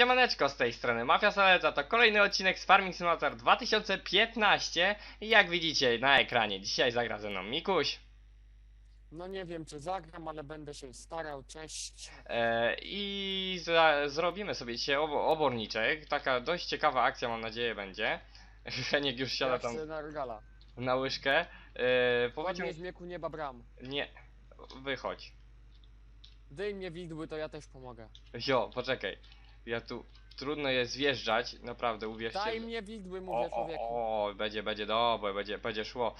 Siemaneczko z tej strony Mafia Saledza, to kolejny odcinek z Farming Simulator 2015 i jak widzicie na ekranie dzisiaj zagra ze mną Mikuś No nie wiem czy zagram, ale będę się starał, cześć. e, i za, zrobimy sobie dzisiaj obo, oborniczek, taka dość ciekawa akcja mam nadzieję będzie. Heniek już siada tam na regala. na łyżkę. E, powiedział... z mieku nieba bram. Nie, wychodź. Dej mnie widły, to ja też pomogę. Jo, poczekaj. Ja tu trudno jest zjeżdżać, naprawdę uwierzcie. Daj mnie widły, mówię O, człowieku. o, o, będzie, będzie dobre, będzie, będzie szło.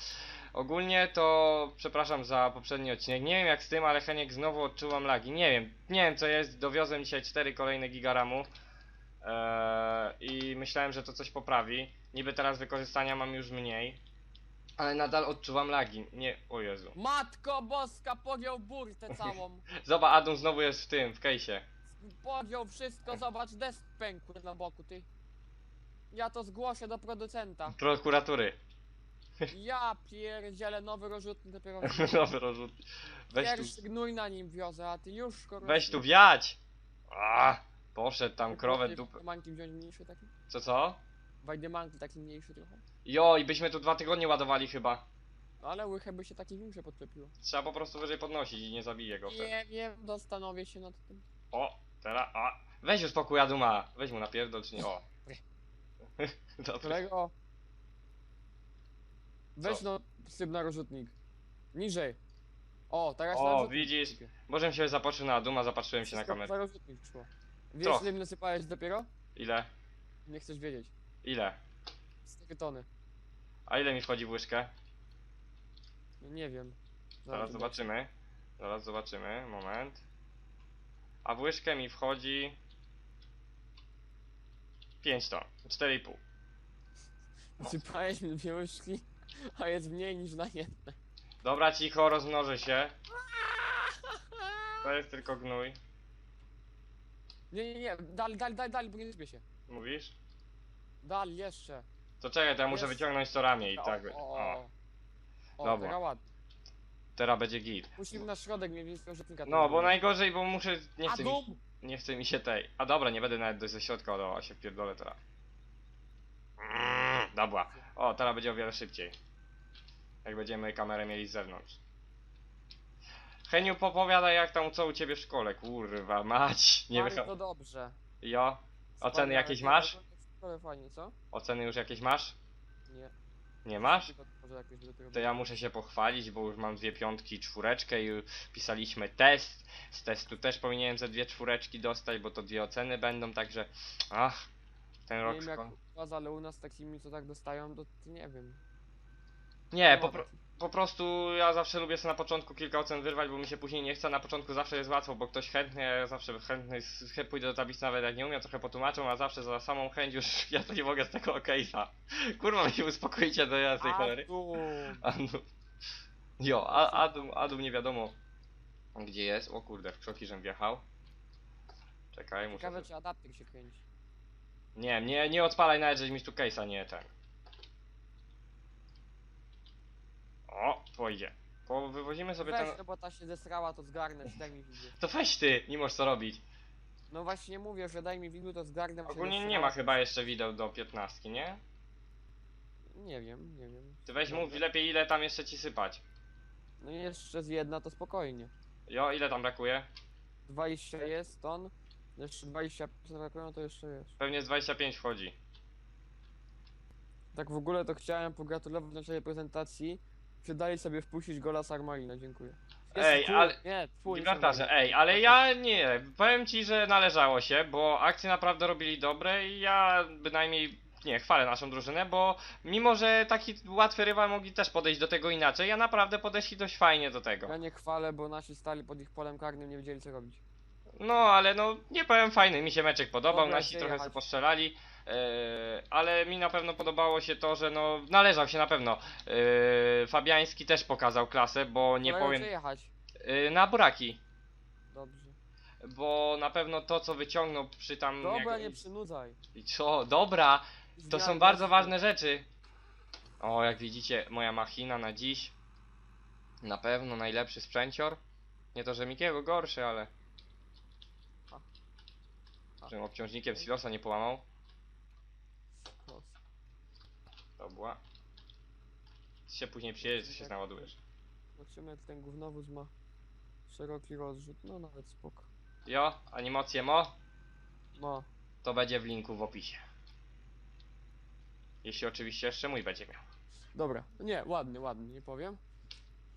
Ogólnie to przepraszam za poprzedni odcinek. Nie wiem jak z tym, ale Heniek znowu odczułam lagi. Nie wiem, nie wiem co jest. Dowiozłem dzisiaj 4 kolejne gigaramu. Eee, I myślałem, że to coś poprawi. Niby teraz wykorzystania mam już mniej. Ale nadal odczuwam lagi. Nie, o Jezu. Matko boska, podjął burtę całą. Zobacz, Adam znowu jest w tym, w kejsie. Podjął wszystko, zobacz, desk pękł na boku, ty. Ja to zgłoszę do producenta. Prokuratury. Ja pierdzielę nowy rozrzutny dopiero. Nowy rozrzut. Weź tu, Pierwszy gnój na nim wiozę, a ty już kurwa. weź tu wiać! A, poszedł tam krowę dupę. Wajdemanki wziąć mniejszy taki? Co, co? Wajdemanki taki mniejszy trochę? Jo, i byśmy tu dwa tygodnie ładowali chyba. Ale łychę by się taki większy podczepiło. Trzeba po prostu wyżej podnosić i nie zabije go wtedy. Nie wiem, zastanowię się nad tym. O, teraz, a. Weź już spokój Aduma. Weź mu napierdol czy nie, o. Dobra. Weź Co? no, syp na rozrzutnik. Niżej. O, teraz na O, rozrzutnik. widzisz? Możem się zapatrzył na Aduma, zapatrzyłem się na Wszystko kamerę. Na rozrzutnik szło. Wiesz, Trochę. ile mi nasypałeś dopiero? Ile? Nie chcesz wiedzieć. Ile? 4 tony. A ile mi wchodzi w łyżkę? No nie wiem. Zaraz zobaczymy. Zaraz zobaczymy, moment. A w łyżkę mi wchodzi... 5 ton, 4,5. Sypałeś mi dwie łyżki, a jest mniej niż na jedne. Dobra, cicho, rozmnożę się. To jest tylko gnój. Nie, nie, nie, dal, dal, dal, dal, bo nie sypie się. Mówisz? Dal, jeszcze. To czekaj, to ja muszę Jest. wyciągnąć to ramię i tak. O, o, O, o. Dobra. teraz ładnie. Teraz będzie git. Musimy na środek mniej więcej rozrzutnika. No, bo najgorzej, bo muszę. Nie chcę, mi, nie chcę mi się tej. A dobra, nie będę nawet do ze środka ładował, a się wpierdolę teraz. Mm, Dobra. O, teraz będzie o wiele szybciej. Jak będziemy kamerę mieli z zewnątrz. Heniu, popowiadaj jak tam co u ciebie w szkole, kurwa, mać. Nie Bardzo wycha... dobrze. Jo, Oceny Wspaniale. jakieś masz? to jest szkole fajnie, co? oceny już jakieś masz? Nie. Nie masz? Może do tego To ja muszę się pochwalić, bo już mam dwie piątki i czwóreczkę i pisaliśmy test. Z testu też powinienem ze dwie czwóreczki dostać, bo to dwie oceny będą, także ach, ten Nie rok wiem jak u was, ale u nas takimi co tak dostają, to, to nie wiem. Nie, po, pro, po prostu ja zawsze lubię sobie na początku kilka ocen wyrwać, bo mi się później nie chce. Na początku zawsze jest łatwo, bo ktoś chętnie, ja zawsze chętny pójdę do tablicy nawet jak nie umiem, trochę potłumaczą, a zawsze za samą chęć już ja to nie mogę z tego case'a. Kurwa, wy się uspokoicie do jasnej cholery. tu. Adu. Jo, a, Adum, Adum nie wiadomo gdzie jest. O kurde, w krzoki żem wjechał. Czekaj, muszę... Ciekawe czy adapter się kręci. Nie, nie, nie odpalaj nawet, żeś mi tu case'a, nie ten. O, pójdzie. Po, wywozimy sobie Weź, ten... no bo ta się zesrała, to zgarnę, czy daj mi widły. To weź ty, nie możesz co robić. No właśnie mówię, że daj mi widły, to zgarnę. bo się Ogólnie nie zesrała. ma chyba jeszcze wideł do 15, nie? Nie wiem, nie wiem. Ty weź mów lepiej ile tam jeszcze ci sypać. No jeszcze z jedna to spokojnie. Jo, ile tam brakuje? 20 jest ton, jeszcze 20 brakują, to jeszcze jest. Pewnie z 25 wchodzi. Tak w ogóle to chciałem pogratulować na czasie prezentacji. Przydali sobie wpuścić gola Sarmarina, dziękuję. Ej, twój, ale- Nie, twój Gibraltarze, ej, ale ja nie, powiem ci, że należało się, bo akcje naprawdę robili dobre i ja bynajmniej nie, chwalę naszą drużynę, bo mimo, że taki łatwy rywal mogli też podejść do tego inaczej, ja naprawdę podeszli dość fajnie do tego. Ja nie chwalę, bo nasi stali pod ich polem karnym, nie wiedzieli co robić. No, ale no, nie powiem fajny, mi się meczek podobał, Dobra, nasi trochę jechać? sobie postrzelali, ale mi na pewno podobało się to, że no, należał się na pewno. Yy, Fabiański też pokazał klasę, bo nie Kolego, powiem, gdzie jechać? yy, na buraki. Dobrze. Bo na pewno to, co wyciągnął przy tam. Dobra, nie przynudzaj. I co? Dobra, to Zmiany są bardzo ważne rzeczy. O, jak widzicie, moja machina na dziś. Na pewno najlepszy sprzęcior. Nie to, że Mikiego gorszy, ale. Żebym obciążnikiem silosa nie połamał. No. Dobra. się później przyjedzie, to się naładujesz. Zobaczymy jak ten gównowóz ma szeroki rozrzut, no nawet spoko. Jo, animacje mo, Ma. to będzie w linku w opisie. Jeśli oczywiście jeszcze mój będzie miał. Dobra, nie, ładny, ładny, nie powiem.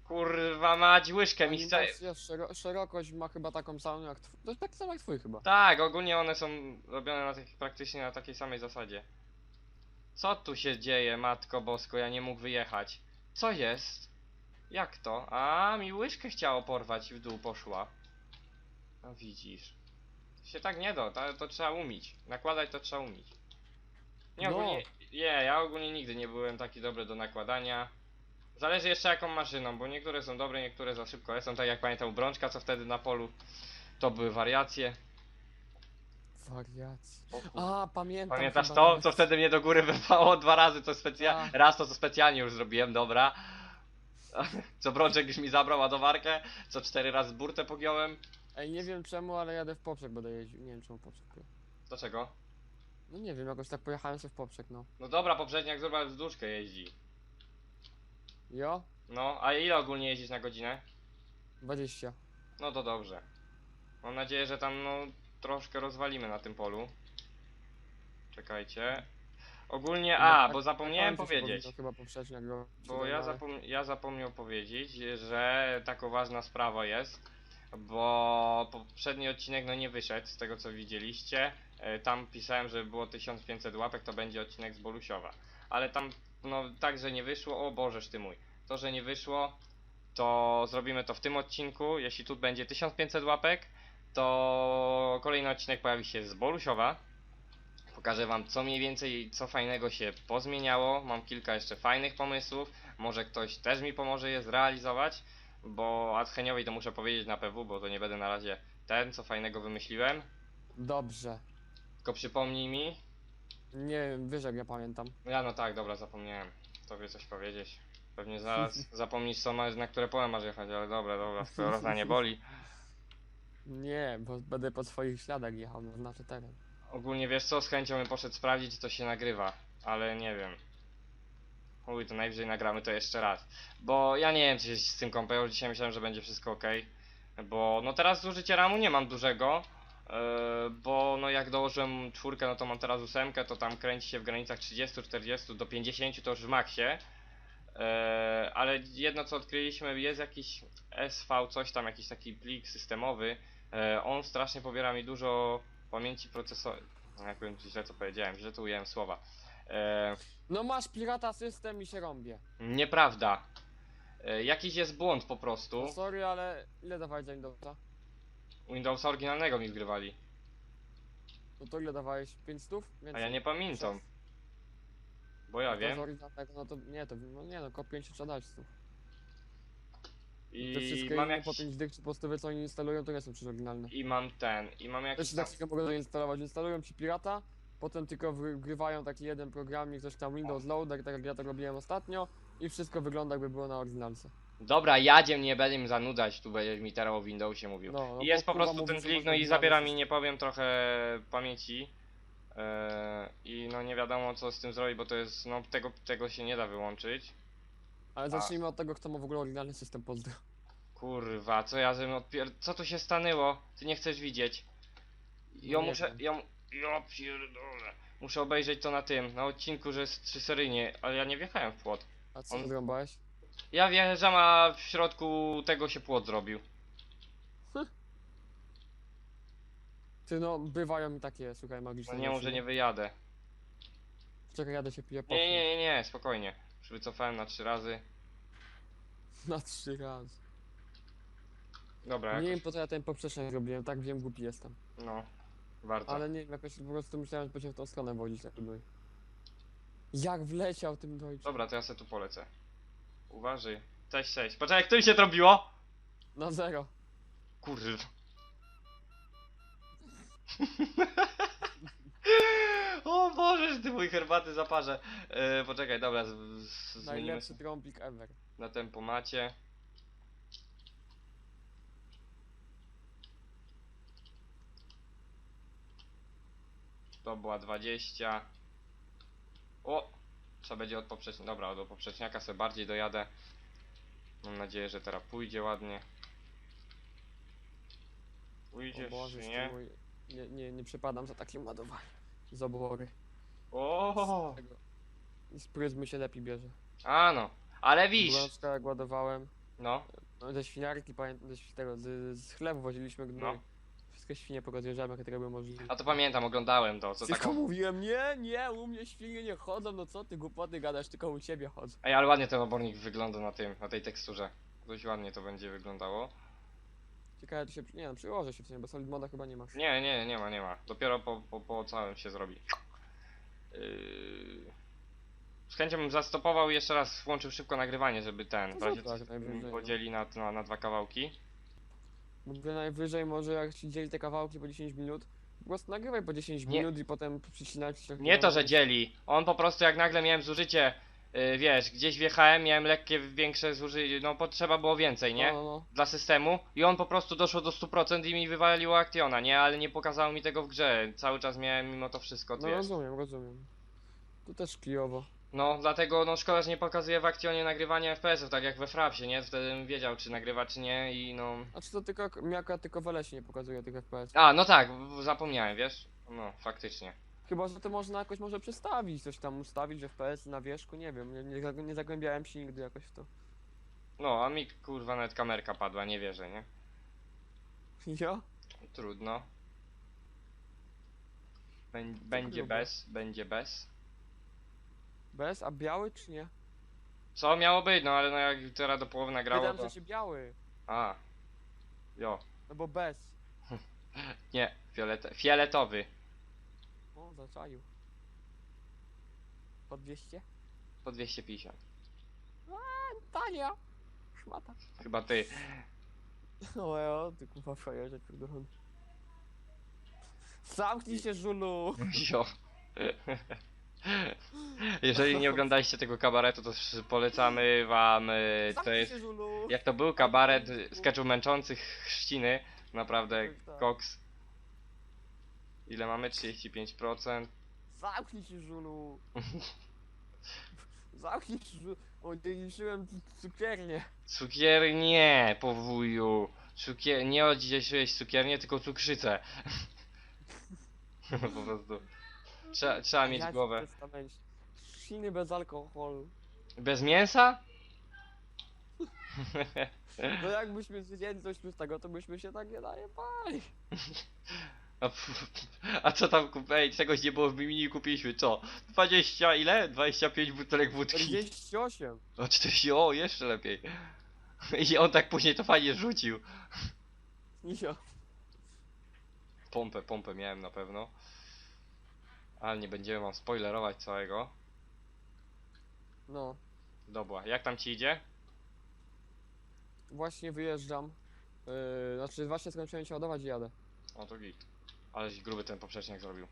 Kurwa mać, łyżkę mi chce... Animacja, szero szerokość ma chyba taką samą jak twój, to jest tak samo jak twój chyba. Tak, ogólnie one są robione na praktycznie na takiej samej zasadzie. Co tu się dzieje, matko bosko, ja nie mógł wyjechać. Co jest? Jak to? A, mi łyżkę chciało porwać i w dół poszła. No widzisz. To się tak nie da, to, to trzeba umieć. Nakładać to trzeba umieć. Nie, No. ogólnie, nie, ja ogólnie nigdy nie byłem taki dobry do nakładania. Zależy jeszcze jaką maszyną, bo niektóre są dobre, niektóre za szybko lecą, tak jak pamiętam u Brączka, co wtedy na polu. To były wariacje. Wariacji. A, pamiętam. Pamiętasz chyba to, nawet. co wtedy mnie do góry wypało dwa razy, to specjalnie, Tak. raz to co specjalnie już zrobiłem, dobra. Co Brączek już mi zabrał ładowarkę, co cztery razy burtę pogiąłem. Ej, nie wiem czemu, ale jadę w poprzek będę jeździł. Nie wiem czemu poprzek. Dlaczego? No nie wiem, jakoś tak pojechałem sobie w poprzek, no. No dobra, poprzedniak zobacz wzdłużkę jeździ. Jo? No, a ile ogólnie jeździsz na godzinę? 20. No to dobrze. Mam nadzieję, że tam no troszkę rozwalimy na tym polu. Czekajcie. Ogólnie, Chyba a, tak- bo zapomniałem tak, powiedzieć. Bo ja, zapom ja zapomniał powiedzieć, że taka ważna sprawa jest, bo poprzedni odcinek no nie wyszedł z tego co widzieliście. E, Tam pisałem, że było 1500 łapek, to będzie odcinek z Bolusiowa. Ale tam no także nie wyszło, o Bożeż ty mój. To, że nie wyszło, to zrobimy to w tym odcinku. Jeśli tu będzie 1500 łapek, to kolejny odcinek pojawi się z Bolusiowa. Pokażę wam co mniej więcej, co fajnego się pozmieniało. Mam kilka jeszcze fajnych pomysłów. Może ktoś też mi pomoże je zrealizować. Bo Adcheniowi to muszę powiedzieć na PW, bo to nie będę na razie ten, co fajnego wymyśliłem. Dobrze. Tylko przypomnij mi. Nie jak ja pamiętam. Ja no tak, dobra, zapomniałem. Tobie coś powiedzieć. Pewnie zaraz zapomnisz co masz, na które pole masz jechać, ale dobra, dobra, skoro nie boli. Nie, bo będę po twoich śladach jechał na znaczy teren. Ogólnie wiesz co, z chęcią bym poszedł sprawdzić, czy to się nagrywa, ale nie wiem. Uj, to najwyżej nagramy to jeszcze raz. Bo ja nie wiem, co się z tym już dzisiaj myślałem, że będzie wszystko ok. Bo no teraz zużycie ramu nie mam dużego. Yy, bo no jak dołożyłem czwórkę, no to mam teraz ósemkę, to tam kręci się w granicach 30, 40 do 50 to już w maksie. Yy, ale jedno co odkryliśmy, jest jakiś SV, coś tam, jakiś taki plik systemowy. Yy, on strasznie pobiera mi dużo pamięci procesora. No, jakbym źle co powiedziałem, źle tu ująłem słowa. E, No masz pirata system i się rąbie. nieprawda. E, jakiś jest błąd po prostu. No sorry, ale ile dawałeś za Windowsa? Windowsa oryginalnego mi wgrywali. No to ile dawałeś? 5 stów? A ja nie pamiętam. Bo ja To z wiem. oryginalnego, no to nie, to no nie no, ko 5 trzeba dać stów. Te I wszystkie mam inne po jakiś. 5 dych czy po stówy co oni instalują to nie są przecież oryginalne. I mam ten. I mam To jakiś. się Tam... tak tylko mogą zainstalować. Instalują ci pirata, potem tylko wgrywają taki jeden programik, coś tam Windows Loader, tak jak ja to robiłem ostatnio i wszystko wygląda jakby było na oryginalce. Dobra, jadziem, nie będę im zanudzać, tu będzie mi teraz o Windowsie mówił. No, no I jest po prostu ten plik, no i zabiera mi, nie powiem, trochę pamięci. E, I no nie wiadomo co z tym zrobić, bo to jest, no tego, tego się nie da wyłączyć. Ale zacznijmy od tego, kto ma w ogóle oryginalny system pozdro. Kurwa, co ja żebym odpier... Co tu się stanęło? Ty nie chcesz widzieć. Ja No nie muszę, wiem. ja... Ja pierdolę. Muszę obejrzeć to na tym, na odcinku, że jest trzyseryjnie, ale ja nie wjechałem w płot. A co On-? Ja wjeżdżam, a w środku tego się płot zrobił. Ty no, bywają mi takie, słuchaj, No magiczne nie, rzeczy, może nie wyjadę. Czekaj, jadę się piję Nie, popcorn. nie, nie, nie, spokojnie. Już wycofałem na trzy razy. Na trzy razy. Dobra, Nie jakoś, wiem po co ja ten poprzeczny zrobiłem, tak wiem, głupi jestem. no. Bardzo. Ale nie wiem, jakoś po prostu myślałem, że będzie w tą stronę wodzić tak jakby. Jak wleciał tym dojczem. Dobra, to ja se tu polecę. Uważaj. Cześć, cześć. Poczekaj, którym się trąbiło? Na zero. Kurwa. o Boże, ty mój herbaty zaparzę. E, poczekaj, dobra, z, z, zmienimy Najlepszy trąbik ever. na tempomacie. To była 20. O! Trzeba będzie od poprzecznika. Dobra, do poprzeczniaka sobie bardziej dojadę. Mam nadzieję, że teraz pójdzie ładnie. Pójdzie, Boże, czy nie? nie? Mój... nie, nie, nie przepadam za takim ładowaniem. Z obory. O! Z tego. I z pryzmy się lepiej bierze. A no, ale widzisz. Brączka jak ładowałem. No, No, ze świniarki, pamiętam, ze, ś- tego, z, z chlebu woziliśmy gnój. No. Wszystkie świnie porozjeżdżałem, jakie tego były możliwe. a to pamiętam, oglądałem to, co Tylko taką... mówiłem, nie, nie, u mnie świnie nie chodzą, no co ty głupoty gadasz, tylko u ciebie chodzą. Ej, ale ładnie ten obornik wygląda na tym, na tej teksturze. Dość ładnie to będzie wyglądało. Ciekawe, to się, nie no, przyłożę się w sumie, bo solid moda chyba nie masz. Nie, nie, nie ma, nie ma. Dopiero po, po, po całym się zrobi. Yy... Z chęcią bym zastopował i jeszcze raz włączył szybko nagrywanie, żeby ten, w No razie zrób tak, co, najwyżej, no. podzieli na, na, na dwa kawałki. Mówię najwyżej może jak ci dzieli te kawałki po 10 minut, po prostu nagrywaj po 10 Nie. minut i potem przycinaj czy Nie to, że dzieli. On po prostu jak nagle miałem zużycie, yy, wiesz, gdzieś wjechałem, miałem lekkie, większe zużycie, no potrzeba było więcej, nie? No, no, no. Dla systemu i on po prostu doszło do 100% i mi wywaliło Actiona, nie? Ale nie pokazało mi tego w grze. Cały czas miałem mimo to wszystko, No wiesz. rozumiem, rozumiem. To też klijowo. No, dlatego no szkoda, że nie pokazuje w Actionie nagrywania FPS-ów, tak jak we Frapsie, nie? Wtedy bym wiedział, czy nagrywa, czy nie i no... A czy to tylko miaka tylko w LS nie pokazuje tych FPS? A, no tak, w- zapomniałem, wiesz? No, faktycznie. Chyba, że to można jakoś może przestawić, coś tam ustawić, że FPS na wierzchu, nie wiem, nie, nie, zag- nie zagłębiałem się nigdy jakoś w to. No, a mi kurwa nawet kamerka padła, nie wierzę, nie? Ja? Trudno. Bę będzie bez, będzie bez. Bez? A biały czy nie? Co miało być, no ale no jak teraz do połowy nagrało Pytam, to... że się biały. A. Jo. No bo bez. Nie, fiolet fioletowy. O, zaczaił. Po 200? Po 250. Tania! Szmata. Chyba ty. O, o ty kurwa frajerze pierdolony. Zamknij się, żulu! Jo. Jeżeli nie oglądaliście tego kabaretu, to polecamy wam. y, To jest. Jak to był kabaret sketchów męczących chrzciny. Naprawdę Tak, tak. koks. Ile mamy? 35%. Zamknij się, żulu! Zamknij się, żulu! Odziedziczyłem cukiernię. Cukier nie, powuju. Cukier nie odziedziczyłeś cukiernię, tylko cukrzycę. po prostu. Trzeba, trzeba mieć Ja ci głowę. testamencie. Bez alkoholu. Bez mięsa? No jakbyśmy zjedli coś pustego, to byśmy się tak nie najebali. A, a co tam kup... Ej, czegoś nie było w mini kupiliśmy, co? 20 ile? 25 butelek wódki. 48. O 40, o jeszcze lepiej. I on tak później to fajnie rzucił. Ja. Pompę, pompę miałem na pewno. Ale nie będziemy wam spoilerować całego. No. Dobra, jak tam ci idzie? Właśnie wyjeżdżam. Yy, znaczy właśnie skończyłem się ładować i jadę. O to git. Aleś gruby ten poprzecznik zrobił.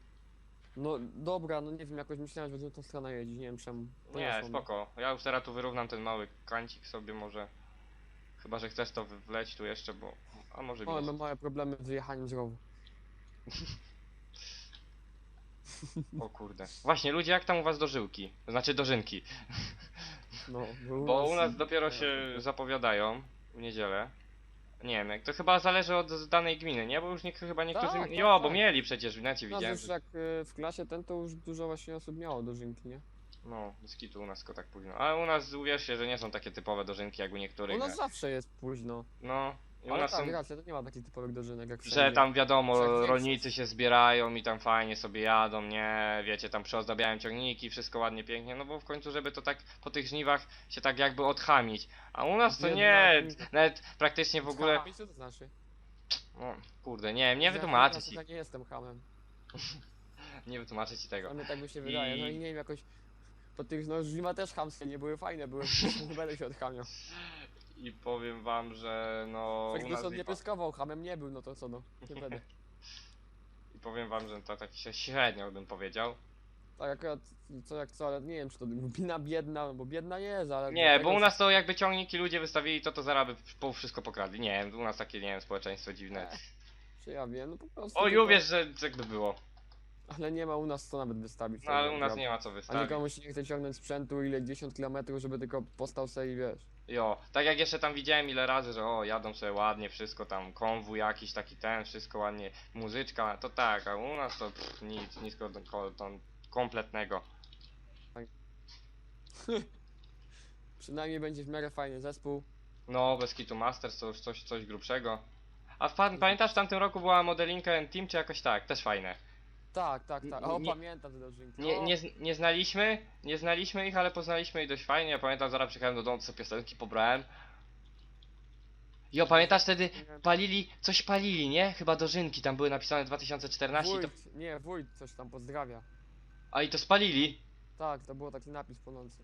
No dobra, no nie wiem, jakoś myślałem, że będę tą stronę jeździć, nie wiem czemu. Nie, mnie. spoko. Ja już teraz tu wyrównam ten mały kancik sobie może. Chyba, że chcesz to wleć tu jeszcze, bo... A może O, mam małe problemy z wyjechaniem z rowu. O kurde. Właśnie, ludzie, jak tam u was dożyłki? Znaczy dożynki. No, Bo u nas dopiero się zapowiadają w niedzielę. Nie wiem, jak to chyba zależy od danej gminy, nie? Bo już nie, chyba niektórzy. Tak, tak, jo, bo tak. mieli przecież w necie No widziałem. już Że... jak y, w klasie ten, to już dużo właśnie osób miało dożynki, nie? No, z kitu u nas tylko tak późno. Ale u nas uwierzcie, że nie są takie typowe dożynki jak u niektórych. U nas zawsze jest późno. No, i Ale tak, są. racja, to nie ma takich typowych dożynek jak Że wszędzie. tam wiadomo, Wszak rolnicy się zbierają i tam fajnie sobie jadą, nie? Wiecie, tam przyozdabiają ciągniki, wszystko ładnie, pięknie, no bo w końcu, żeby to tak po tych żniwach się tak jakby odchamić. A u nas to nie, gmina. nawet praktycznie w ogóle. Co to znaczy? No, kurde, nie nie Ja- wytłumaczę ja ci, tak nie jestem hamem. nie wytłumaczę ci tego. A mnie tak mi się wydaje, no I- nie wiem, jakoś... Po tych, no żlima też chamskie nie były fajne, były, będę się odchamiał. I powiem wam, że no Ferguson nie lipa. pyskował, hamem nie był, no to co no, nie będę. I powiem wam, że to tak się średnio bym powiedział. Tak akurat, co jak co, ale nie wiem czy to wina biedna, bo biedna jest, ale... Nie, bo u nas to jakby ciągniki ludzie wystawili, to to zaraz by pół wszystko pokradli. Nie wiem, u nas takie, nie wiem, społeczeństwo dziwne. Czy ja wiem, no po prostu... O, tylko- uwierz, że tak by było. Ale nie ma u nas co nawet wystawić. No ale tego u nas nie ma co A wystawić. nikomu się nie chce ciągnąć sprzętu ile 10 km, żeby tylko postał sobie i wiesz. Jo, tak jak jeszcze tam widziałem ile razy, że o, jadą sobie ładnie, wszystko tam, konwój jakiś taki ten, wszystko ładnie, muzyczka, to tak, a u nas to pff, nic, nic ko- ko- to kompletnego. Przynajmniej będzie w miarę fajny zespół. No, bez Kitu Masters to już coś, coś grubszego. A pamiętasz w tamtym roku była modelinka and Team czy jakoś tak, też fajne. Tak, tak, tak. O, Nie- pamiętam te dożynki. Nie, nie, z- nie znaliśmy, nie znaliśmy ich, ale poznaliśmy ich dość fajnie. Ja pamiętam, zaraz przyjechałem do domu, to sobie piosenki pobrałem. Jo, pamiętasz wtedy palili, coś palili, nie? Chyba dożynki tam były napisane 2014, to, Wójt, nie, wójt coś tam pozdrawia. a i to spalili. Tak, to było taki napis płonący.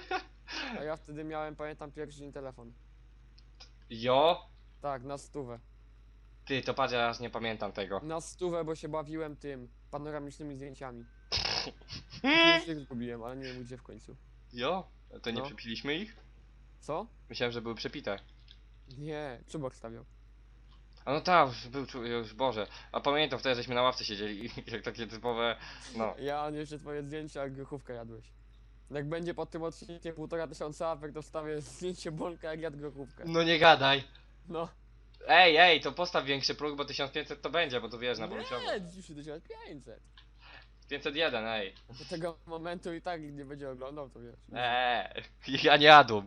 A ja wtedy miałem, pamiętam, pierwszy dzień telefon. Jo, Tak, na stówę. Ty, to patrz, ja aż nie pamiętam tego. Na stówę, bo się bawiłem tym panoramicznymi zdjęciami. Już zgubiłem, ale nie wiem gdzie w końcu. Jo, to nie No. przepiliśmy ich? Co? Myślałem, że były przepite. Nie, przybok stawiał. A no tak, już był, czu- już Boże. A pamiętam wtedy, żeśmy na ławce siedzieli, jak takie typowe, no. Ja jeszcze twoje zdjęcia, jak grochówkę jadłeś. Jak będzie pod tym odcinkiem półtora tysiąca apek, to wstawię zdjęcie Bolka, jak jadł grochówkę. No nie gadaj. No. Ej, ej, to postaw większy próg, bo 1500 to będzie, bo tu wiesz, na Borusiowo. Nie, już 1500. 501, ej. Do tego momentu i tak nikt nie będzie oglądał, to wiesz. Eee, ja nie jadłem.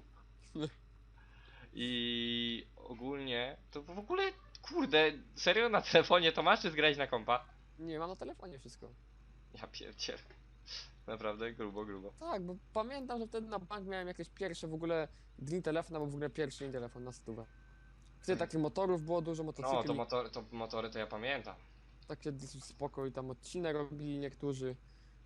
I ogólnie, to w ogóle, kurde, serio na telefonie to masz czy zgrać na kompa? Nie, mam na telefonie wszystko. Ja pierdzielę. Naprawdę grubo, grubo. Tak, bo pamiętam, że wtedy na bank miałem jakieś pierwsze w ogóle dni telefon, albo w ogóle pierwszy dzień telefon na stówę. Wtedy takich motorów było dużo, No, motocykli, to, motor, to motory to ja pamiętam. takie dosyć spoko i tam odcinek robili niektórzy.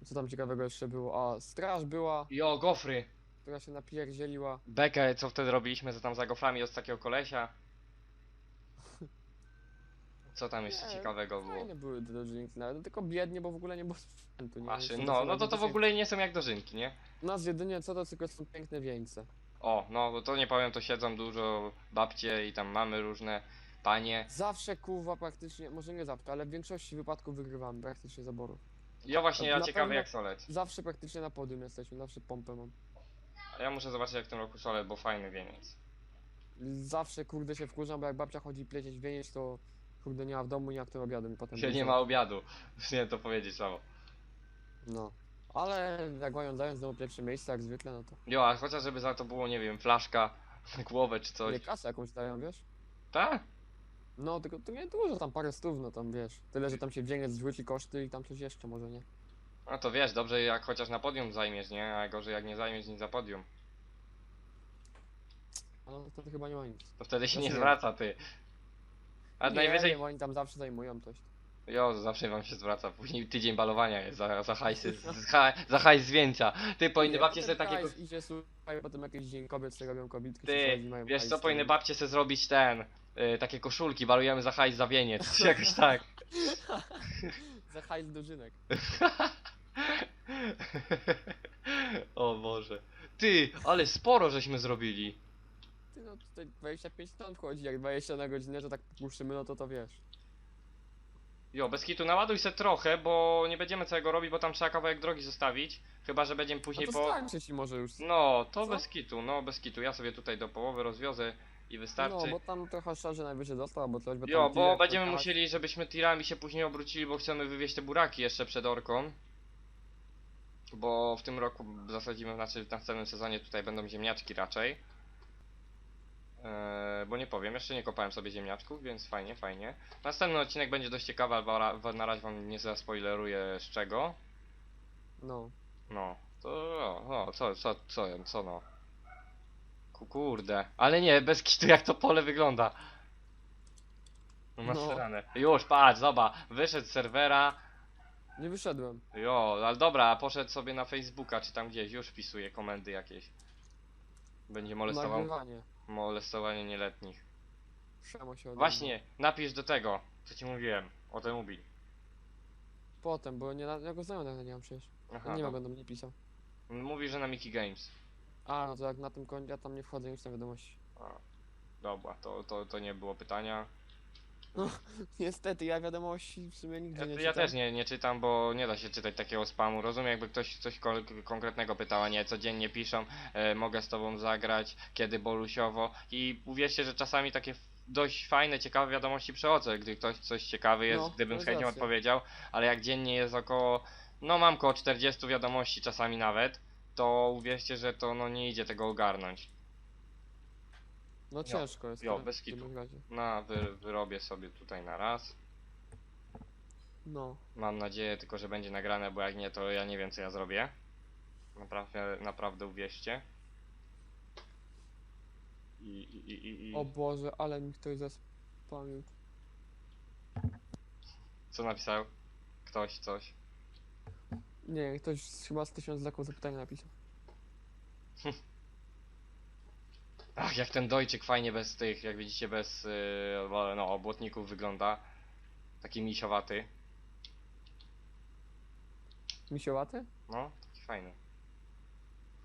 Co tam ciekawego jeszcze było? A straż była, Jo, gofry. która się napierdzieliła. Bekę, co wtedy robiliśmy, co tam za goframi od takiego kolesia. Co tam jeszcze Nie, ciekawego było? Fajne były dożynki nawet, no tylko biednie, bo w ogóle nie było sprzętu, nie? Maszyn. No, no to to w ogóle nie są jak dożynki, nie? U nas jedynie co to tylko są piękne wieńce. O, no to nie powiem, to siedzą dużo babcie i tam mamy różne panie. Zawsze kurwa praktycznie, może nie zawsze, ale w większości wypadków wygrywamy praktycznie zaborów. Ja właśnie, ja Na ciekawy pewno- jak Solec. Zawsze praktycznie na podium jesteśmy, zawsze pompę mam. A ja muszę zobaczyć jak w tym roku Solec, bo fajny wieniec. Zawsze kurde się wkurzam, bo jak babcia chodzi plecieć wieniec, to kurde nie ma w domu jak to obiadu i potem Się nie ma obiadu. Musiałem to powiedzieć samo. No. Ale jak mają zająć znowu pierwsze miejsce jak zwykle, no to Jo, a chociaż żeby za to było, nie wiem, flaszka głowę czy coś. nie kasę jakąś dają, wiesz? Tak? No tylko to nie dużo, tam parę stów, no tam wiesz. Tyle, że tam się wieniec zwróci koszty i tam coś jeszcze może, nie? No to wiesz, dobrze jak chociaż na podium zajmiesz, nie? A gorzej jak nie zajmiesz nic za podium. Ale to chyba nie ma nic. To wtedy się nie Znaczy- zwraca ty. A nie, najwyżej. Nie, oni tam zawsze zajmują coś. Jo, zawsze wam się zwraca. Później tydzień balowania jest za, za hajsy, z, za, za hajs zwieńca. Ty powinny babcie sobie takie. hajs Idzie słuchaj, potem jakiś dzień kobiet sobie robią kobitki. Ty, przychodzi, mają wiesz hajs, co, to powinny babcie sobie zrobić ten. Y, takie koszulki, balujemy za hajs za wieniec. Czy jakoś tak. Za hajs dożynek. o Boże. Ty, ale sporo żeśmy zrobili. Ty no tutaj 25 ton wchodzi, jak 20 na godzinę, to tak puszczymy, no to to wiesz. Jo, bez kitu naładuj se trochę, bo nie będziemy całego robić, bo tam trzeba kawałek drogi zostawić. Chyba, że będziemy później to po... ci może już. No, to Co? bez kitu, no bez kitu. Ja sobie tutaj do połowy rozwiozę i wystarczy. No, bo tam trochę szarze najwyżej dostał, albo coś, bo Jo, tam bo tirek będziemy pojechać. musieli, żebyśmy tirami się później obrócili, bo chcemy wywieźć te buraki jeszcze przed orką. Bo w tym roku zasadzimy, znaczy w następnym sezonie tutaj będą ziemniaczki raczej. Eee, bo nie powiem, jeszcze nie kopałem sobie ziemniaczków, więc fajnie, fajnie. Następny odcinek będzie dość ciekawy, ale na razie wam nie zaspoileruję z czego. No. No, to no, no, co, co, co, co no. Ku- Kurde, ale nie, bez kitu jak to pole wygląda. No, No. nasrane. Już, patrz, zobacz, wyszedł z serwera, Nie wyszedłem. jo, ale dobra, poszedł sobie na Facebooka, czy tam gdzieś, już wpisuje komendy jakieś. Będzie molestował, Nagrywanie. Molestowanie nieletnich. Przemo się. Właśnie, napisz do tego, co ci mówiłem, o tym mówi. Potem, bo nie, ja go znajomych nie mam przecież. Aha, nie ma no. go do mnie pisał. Mówi, że na Mickey Games. A, no to jak na tym koncie, ja tam nie wchodzę już na wiadomości. A, dobra, to, to, to nie było pytania. Niestety, ja wiadomości w sumie nigdy Ja, nie ja czytam. też nie, nie czytam, bo nie da się czytać takiego spamu. Rozumiem, jakby ktoś coś konkretnego pytał, a nie codziennie piszą, e, mogę z tobą zagrać, kiedy bolusiowo. I uwierzcie, że czasami takie f- dość fajne, ciekawe wiadomości przechodzę, gdy ktoś coś ciekawy jest, No, gdybym z masz chęcią rację. odpowiedział, ale jak dziennie jest około, no mam około 40 wiadomości czasami nawet, to uwierzcie, że to no nie idzie tego ogarnąć. No ciężko jest. jo, tak, bez w tym kitu. razie. Na, wy, wyrobię sobie tutaj na raz. No. Mam nadzieję tylko, że będzie nagrane, bo jak nie, to ja nie wiem co ja zrobię. Naprawdę, naprawdę uwierzcie. I, i, i, i, i. O Boże, ale mi ktoś zaspamił. Co napisał? Ktoś, coś. Nie, ktoś chyba z tysiąc znaków zapytania napisał. Ach, jak ten dojczyk fajnie bez tych, jak widzicie, bez yy, no, obłotników wygląda. Taki misiowaty. Misiołaty? No, taki fajny.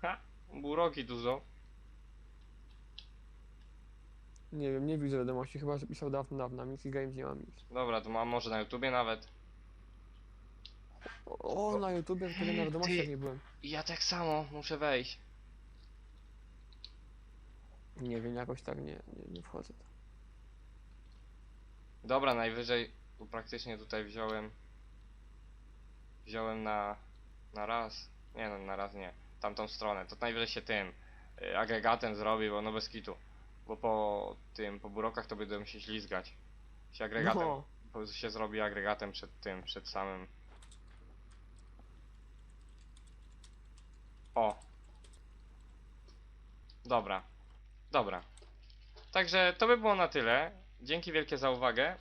Ha! Buroki dużo. Nie wiem, nie widzę wiadomości, chyba że pisał dawno, dawno, Mixi Games nie mam nic. Dobra, to mam może na YouTubie nawet. O, na YouTubie wtedy na wiadomościach Ty. nie byłem. Ja tak samo muszę wejść. Nie wiem, jakoś tak nie, nie, nie wchodzę. Dobra, najwyżej tu praktycznie tutaj wziąłem wziąłem na na raz, nie no na raz nie, tamtą stronę, to najwyżej się tym y, agregatem zrobi, bo no bez kitu, bo po tym, po burokach to będę się ślizgać, się agregatem, No. po, się zrobi agregatem przed tym, przed samym. O. Dobra, dobra Także to by było na tyle. Dzięki wielkie za uwagę.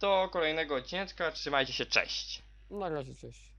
Do kolejnego odcineczka. Trzymajcie się, cześć. Na razie, cześć.